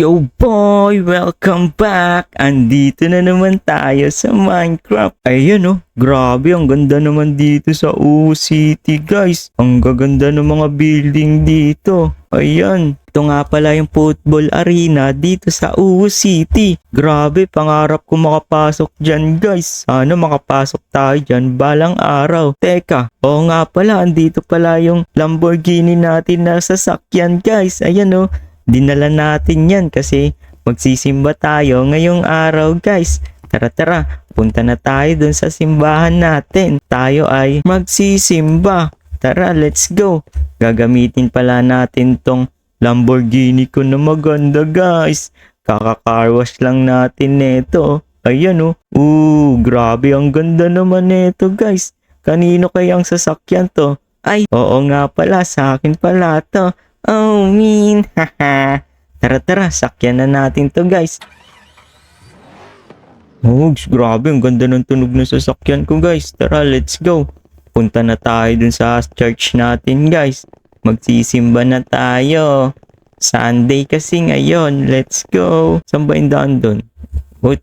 Yo boy, welcome back! Andito na naman tayo sa Minecraft. Ayan oh, grabe ang ganda naman dito sa UU City guys. Ang gaganda ng mga building dito. Ayan, ito nga pala yung football arena dito sa UU City. Grabe, pangarap ko makapasok dyan guys. Sana makapasok tayo dyan balang araw. Teka, oo nga pala, andito pala yung Lamborghini natin na sasakyan guys. Ayan oh, dinala natin yan kasi magsisimba tayo ngayong araw guys. Tara tara, punta na tayo dun sa simbahan natin. Tayo ay magsisimba. Tara, let's go. Gagamitin pala natin tong Lamborghini ko na maganda guys. Kaka-carwash lang natin neto. Ayan oh. Ooh, grabe ang ganda naman neto guys. Kanino kayang sasakyan to? Ay, oo nga pala, sa akin pala to. Oh, mean. Haha. tara tara, sakyan na natin to guys. Hugs, grabe, ang ganda ng tunog ng sasakyan ko guys. Tara, let's go. Punta na tayo dun sa church natin guys. Magsisimba na tayo. Sunday kasi ngayon. Let's go. Saan ba yung daan dun? Wait,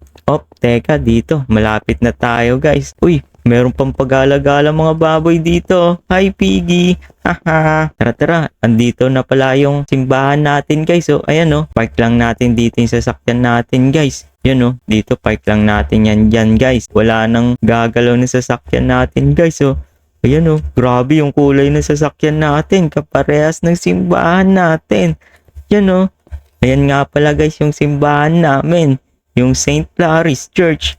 teka, dito. Malapit na tayo guys. Uy, meron pang pagala-gala mga baboy dito. Hi, Piggy. Haha. tara, tara. Andito na pala yung simbahan natin guys. So, ayan oh. Park lang natin dito yung sasakyan natin guys. Yun oh. Dito park lang natin yan dyan guys. Wala nang gagalaw na sasakyan natin guys. So, ayan oh. Grabe yung kulay ng sasakyan natin. Kaparehas ng simbahan natin. Yan oh. Ayan nga pala guys yung simbahan namin. Yung St. Clarice Church.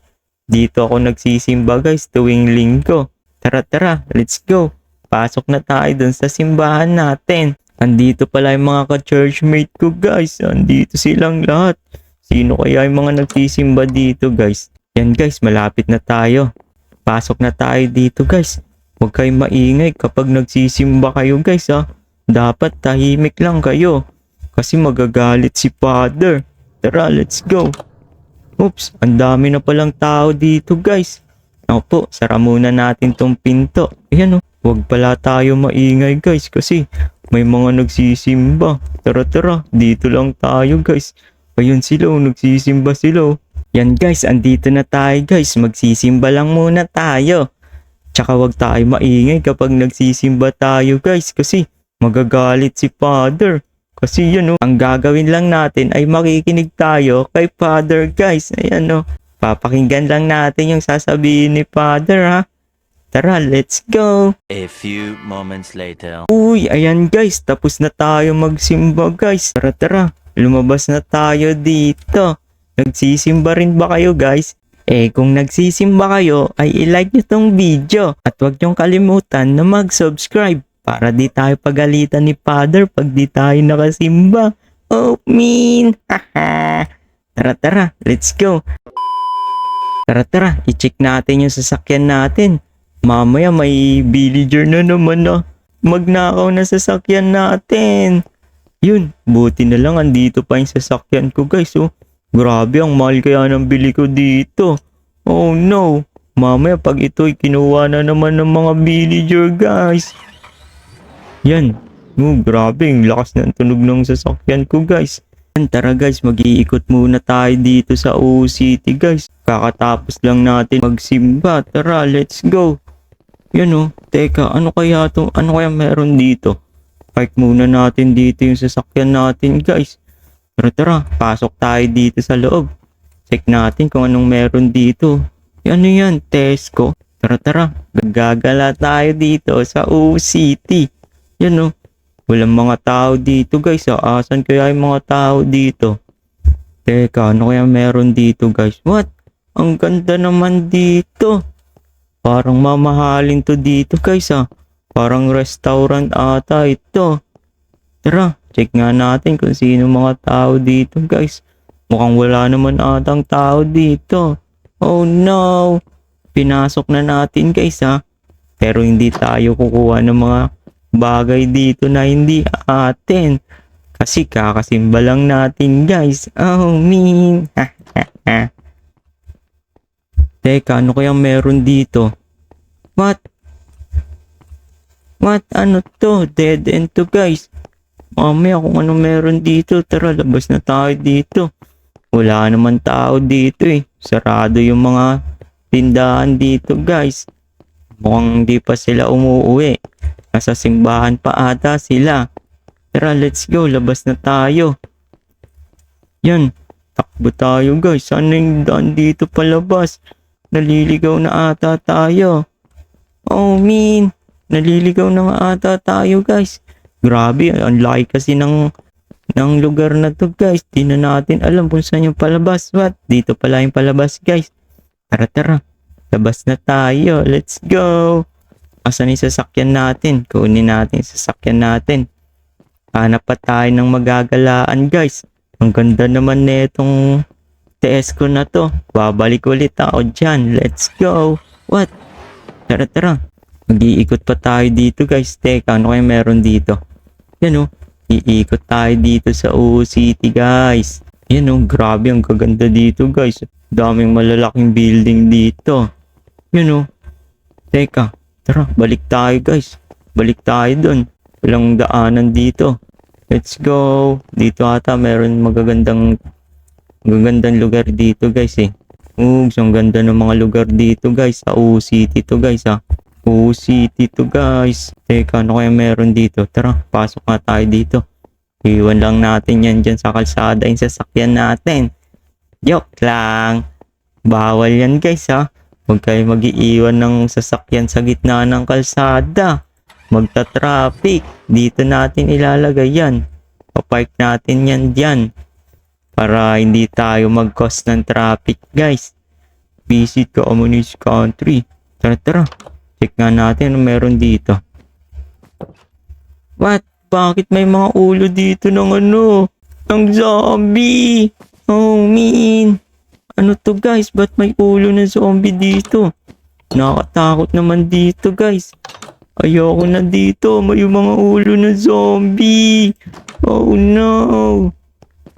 Dito ako nagsisimba guys tuwing linggo. Tara tara, let's go. Pasok na tayo dun sa simbahan natin. Andito pala yung mga ka-churchmate ko guys. Andito silang lahat. Sino kaya yung mga nagsisimba dito guys? Yan guys, malapit na tayo. Pasok na tayo dito guys. Huwag kayong maingay kapag nagsisimba kayo guys ha. Dapat tahimik lang kayo. Kasi magagalit si father. Tara, let's go. Oops, ang dami na palang tao dito guys. Ako po, sara muna natin tong pinto. Ayan o, huwag pala tayo maingay guys kasi may mga nagsisimba. Tara tara, dito lang tayo guys. Ayun sila, oh, nagsisimba sila. oh. Yan guys, andito na tayo guys. Magsisimba lang muna tayo. Tsaka wag tayo maingay kapag nagsisimba tayo guys kasi magagalit si father. Kasi yun oh, ang gagawin lang natin ay makikinig tayo kay father guys. Ayan oh, papakinggan lang natin yung sasabihin ni father ha. Tara, let's go! A few moments later. Uy, ayan guys, tapos na tayo magsimba guys. Tara tara, lumabas na tayo dito. Nagsisimba rin ba kayo guys? Eh kung nagsisimba kayo ay ilike nyo tong video at huwag nyong kalimutan na mag-subscribe para di tayo pagalitan ni Father pag di tayo nakasimba. Oh, mean! Haha! tara tara, let's go! Tara tara, i-check natin yung sasakyan natin. Mamaya may villager na naman na magnakaw na sasakyan natin. Yun, buti na lang andito pa yung sasakyan ko guys oh. Grabe ang mahal kaya ng bili ko dito. Oh no, mamaya pag ito'y kinuha na naman ng mga villager guys. Yan, oh, grabe ang lakas ng tunog ng sasakyan ko guys. Yan, Tara guys, mag-iikot muna tayo dito sa OO City guys. Kakatapos lang natin magsimba. Tara, let's go. Yan oh, teka, ano kaya to? Ano kaya meron dito? Park muna natin dito yung sasakyan natin guys. Tara tara, pasok tayo dito sa loob. Check natin kung anong meron dito. Ano yan, Tesco? Tara tara, gagala tayo dito sa OO City. Yan oh, walang mga tao dito guys. Ah. Asan kaya yung mga tao dito? Teka, ano kaya meron dito guys? What? Ang ganda naman dito. Parang mamahalin to dito guys ah. Parang restaurant ata ito. Tara, check nga natin kung sino mga tao dito guys. Mukhang wala naman atang tao dito. Oh no! Pinasok na natin guys ha. Pero hindi tayo kukuha ng mga bagay dito na hindi atin. Kasi kakasimba lang natin guys. Oh mean. Teka, ano kaya meron dito? What? What? Ano to? Dead end to guys. Mamaya kung ano meron dito. Tara, labas na tayo dito. Wala naman tao dito eh. Sarado yung mga tindahan dito guys. Mukhang hindi pa sila umuwi. Nasa simbahan pa ata sila. Tara, let's go. Labas na tayo. Yan. Takbo tayo guys. Sana yung daan dito palabas. Naliligaw na ata tayo. Oh, min. Naliligaw na ata tayo guys. Grabe, ang laki kasi ng ng lugar na to guys. Di na natin alam kung saan yung palabas. What? Dito pala yung palabas guys. Tara tara. Labas na tayo. Let's go. Asan yung sasakyan natin? Kunin natin yung sasakyan natin. Hanap pa tayo ng magagalaan guys. Ang ganda naman netong TS ko na to. Babalik ulit ako dyan. Let's go. What? Tara tara. Mag-iikot pa tayo dito guys. Teka, ano kaya meron dito? Yan o. Iikot tayo dito sa UU City guys. Yan o. Grabe ang kaganda dito guys. Daming malalaking building dito. Yan o. Teka. Tara, balik tayo guys. Balik tayo dun. Walang daanan dito. Let's go. Dito ata meron magagandang magagandang lugar dito guys eh. Ugs, ang ganda ng mga lugar dito guys. Sa UU City to guys ha. UU City to guys. Teka, ano kaya meron dito? Tara, pasok nga tayo dito. Iwan lang natin yan dyan sa kalsada yung sasakyan natin. Joke lang. Bawal yan guys ha. Huwag kayo mag-iiwan ng sasakyan sa gitna ng kalsada. Magta-traffic. Dito natin ilalagay yan. Papark natin yan dyan. Para hindi tayo mag-cause ng traffic guys. Visit communist country. Tara tara. Check nga natin ano meron dito. What? Bakit may mga ulo dito ng ano? Ng zombie! Oh, mean! Ano to guys? Ba't may ulo ng zombie dito? Nakakatakot naman dito guys. Ayoko na dito. May mga ulo ng zombie. Oh no.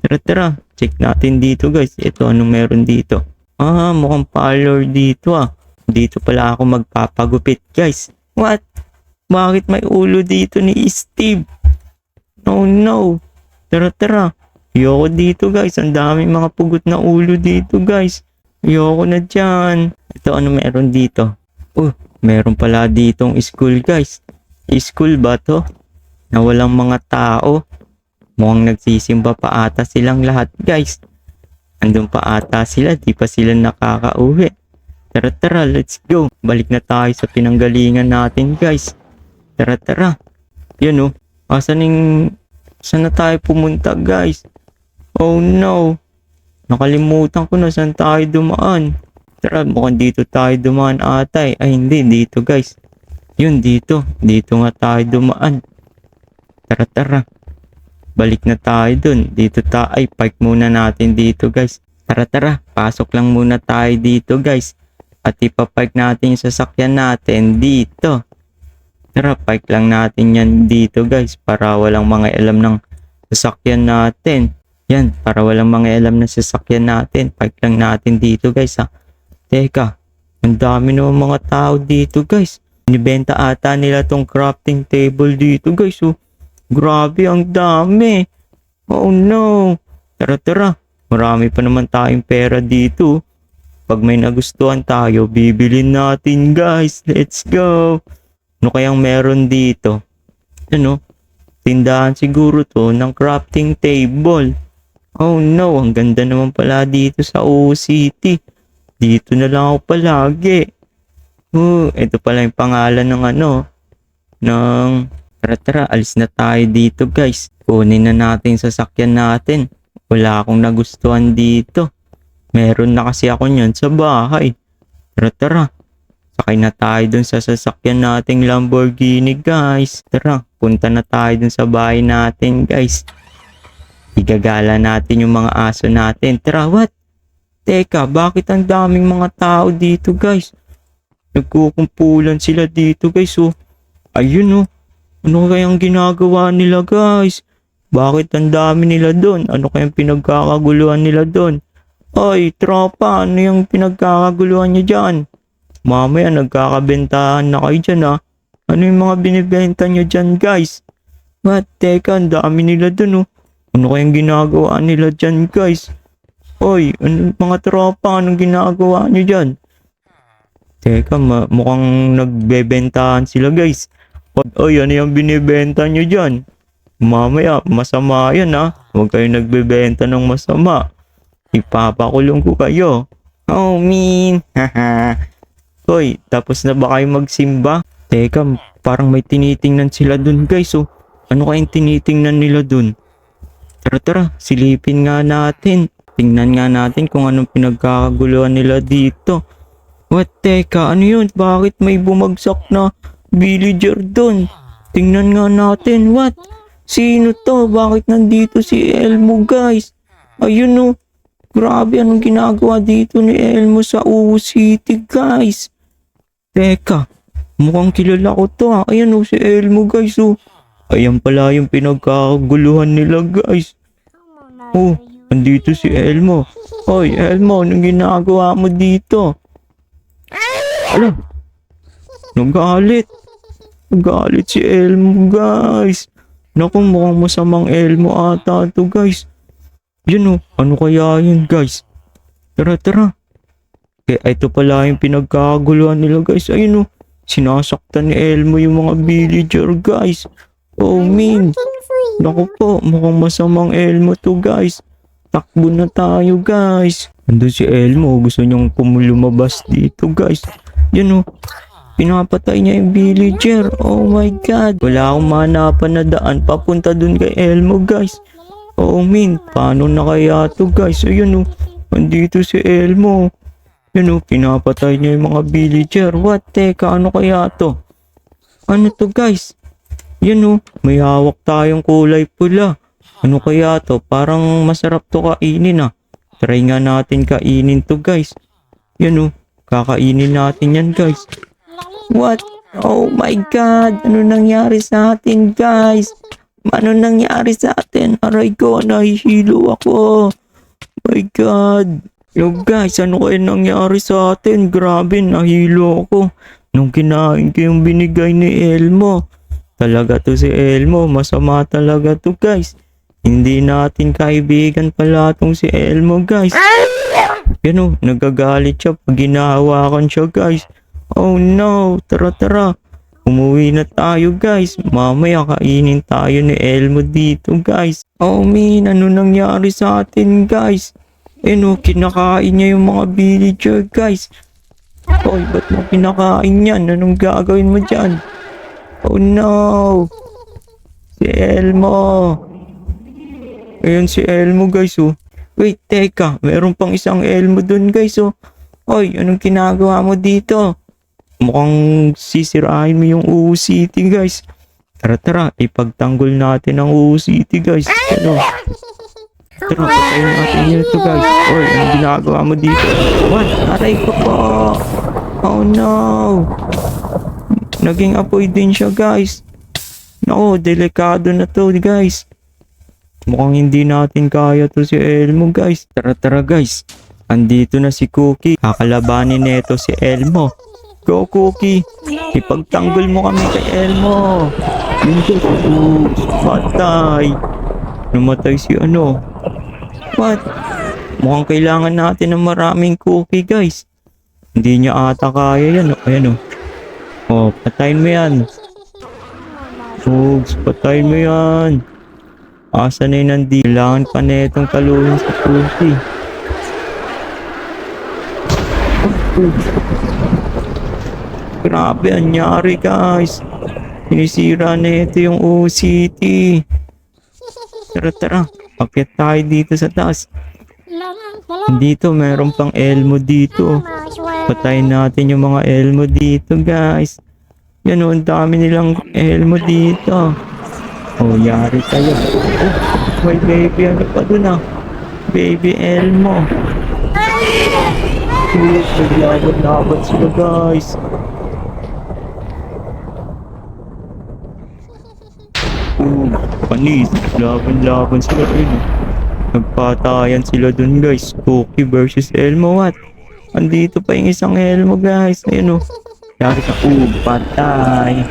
Tara tara. Check natin dito guys. Ito anong meron dito. Ah, mukhang parlor dito ah. Dito pala ako magpapagupit guys. What? Bakit may ulo dito ni Steve? No, no. Tara, tara. Ayoko dito guys. Ang daming mga pugot na ulo dito guys. Ayoko na dyan. Ito ano meron dito? Oh, meron pala ditong school guys. School ba to? Na walang mga tao. Mukhang nagsisimba pa ata silang lahat guys. Andun pa ata sila. Di pa sila nakakauwi. Tara tara, let's go. Balik na tayo sa pinanggalingan natin guys. Tara tara. Yan oh. Asan yung... Saan na tayo pumunta guys? Oh no. Nakalimutan ko na saan tayo dumaan. Tara, mukhang dito tayo dumaan atay. Ay hindi, dito guys. Yun, dito. Dito nga tayo dumaan. Tara tara. Balik na tayo dun. Dito tayo. Ay, park muna natin dito guys. Tara tara. Pasok lang muna tayo dito guys. At ipapark natin yung sasakyan natin dito. Tara, park lang natin yan dito guys para walang mga alam ng sasakyan natin. Yan, para walang mga alam ng sasakyan natin. Park lang natin dito guys ha. Teka, ang dami naman mga tao dito guys. Binibenta ata nila tong crafting table dito guys oh. Grabe, ang dami. Oh no. Tara tara, marami pa naman tayong pera dito. Pag may nagustuhan tayo, bibilin natin guys. Let's go. Ano kayang meron dito? Ano? Tindahan siguro to ng crafting table. Oh no, ang ganda naman pala dito sa UU City. Dito na lang ako palagi. Oh, ito pala yung pangalan ng ano, ng tara tara, alis na tayo dito guys. Kunin na natin yung sasakyan natin. Wala akong nagustuhan dito. Meron na kasi ako niyan sa bahay. Tara tara, Sakay na tayo dun sa sasakyan nating Lamborghini guys. Tara, punta na tayo dun sa bahay natin guys. Igagala natin yung mga aso natin. Tara, what? Teka, bakit ang daming mga tao dito guys? Nagkukumpulan sila dito guys oh. Ayun oh. Ano kayang ginagawa nila guys? Bakit ang dami nila doon? Ano kayang pinagkakaguluhan nila doon? Ay, tropa, ano yung pinagkakaguluhan niyo dyan? Mamaya nagkakabentahan na kayo dyan ha. Ano yung mga binibenta nyo dyan guys? What? Teka, ang dami nila dun oh. Ano kayang ginagawa nila dyan guys? Oy, ano, mga tropa, anong ginagawa nyo dyan? Teka, ma- mukhang nagbebentahan sila guys. Oy, ano yung binibenta nyo dyan? Mamaya, masama yan ha. Huwag kayo nagbebenta ng masama. Ipapakulong ko kayo. Oh, mean. Haha. Hoy, tapos na ba kayo magsimba? Teka, parang may tinitingnan sila dun guys oh. Ano kayang tinitingnan nila dun? Tara tara, silipin nga natin. Tingnan nga natin kung anong pinagkakaguluhan nila dito. What, teka, ano yun? Bakit may bumagsak na villager dun? Tingnan nga natin, what? Sino to? Bakit nandito si Elmo, guys? Ayun oh. Grabe, anong ginagawa dito ni Elmo sa Uwu City, guys? Teka, mukhang kilala ko to ah. Ayan oh, si Elmo, guys oh. Ayan pala yung pinagkakaguluhan nila, guys. Oh, andito si Elmo. Hoy, Elmo, anong ginagawa mo dito? Ala, nagalit. Nagalit si Elmo, guys. Naku, mukhang masamang Elmo ata to, guys. Yun oh, ano kaya yun, guys? Tara, tara. Kaya ito pala yung pinagkakaguluhan nila, guys. Ayun oh, sinasaktan ni Elmo yung mga villager, guys. Oh, mean. Naku po, mukhang masamang Elmo to guys. Takbo na tayo guys. Andun si Elmo, gusto niyang kumulumabas dito guys. Yan oh, pinapatay niya yung villager. Oh my god. Wala akong mahanapan na daan papunta dun kay Elmo guys. Oh min, paano na kaya to guys? Ayun oh, andito si Elmo. Yan oh, pinapatay niya yung mga villager. What? Teka, ano kaya to? Ano to guys? Yan oh, may hawak tayong kulay pula. Ano kaya to? Parang masarap to kainin ah. Try nga natin kainin to guys. Yan oh, kakainin natin yan guys. What? Oh my god, ano nangyari sa atin guys? Ano nangyari sa atin? Aray ko, nahihilo ako. My god. Yo guys, ano kaya nangyari sa atin? Grabe, nahilo ako. Nung kinain ko yung binigay ni Elmo. Talaga to si Elmo, masama talaga to guys. Hindi natin kaibigan pala tong si Elmo guys. Yan o, nagagalit siya pag ginahawakan siya guys. Oh no, tara tara. Umuwi na tayo guys. Mamaya kainin tayo ni Elmo dito guys. Oh min, ano nangyari sa atin guys? Eh no, kinakain niya yung mga villager guys. Hoy, ba't mo kinakain yan? Anong gagawin mo dyan? Oh no! Si Elmo! Ayun si Elmo guys oh. Wait, teka. Meron pang isang Elmo dun guys oh. Hoy, anong ginagawa mo dito? Mukhang sisirahin mo yung UU City guys. Tara tara, ipagtanggol natin ang UU City guys. Ano? Tara, patayin natin yun ito guys. Hoy, anong ginagawa mo dito? What? Aray ko po! Oh no! Naging apoy din siya guys. Nako, delikado na to guys. Mukhang hindi natin kaya to si Elmo guys. Tara tara guys. Andito na si Cookie. Kakalabanin neto si Elmo. Go Cookie. Ipagtanggol mo kami kay Elmo. Patay. Namatay si ano. What? Mukhang kailangan natin ng maraming cookie guys. Hindi niya ata kaya yan. Ayan o. Oh, patayin mo yan. Oops, patayin mo yan. Asa na yun nandi? Kailangan pa na itong taluhin sa. Oops. Grabe, anyari guys. Sinisira na ito yung OCT. Tara, tara. Akyat tayo dito sa taas. Dito, meron pang Elmo dito. Patayin natin yung mga Elmo dito, guys. Yan o, ang dami nilang Elmo dito. Oh, yari kayo. Oh, may baby ano pa dun ah. Baby Elmo. Oh, naglaban-laban sila, guys. Oh, panis. Laban-laban sila rin. Nagpatayan sila dun guys. Cookie versus Elmo. What? Andito pa yung isang Elmo guys. Ayun o. Ka. Oh, patay.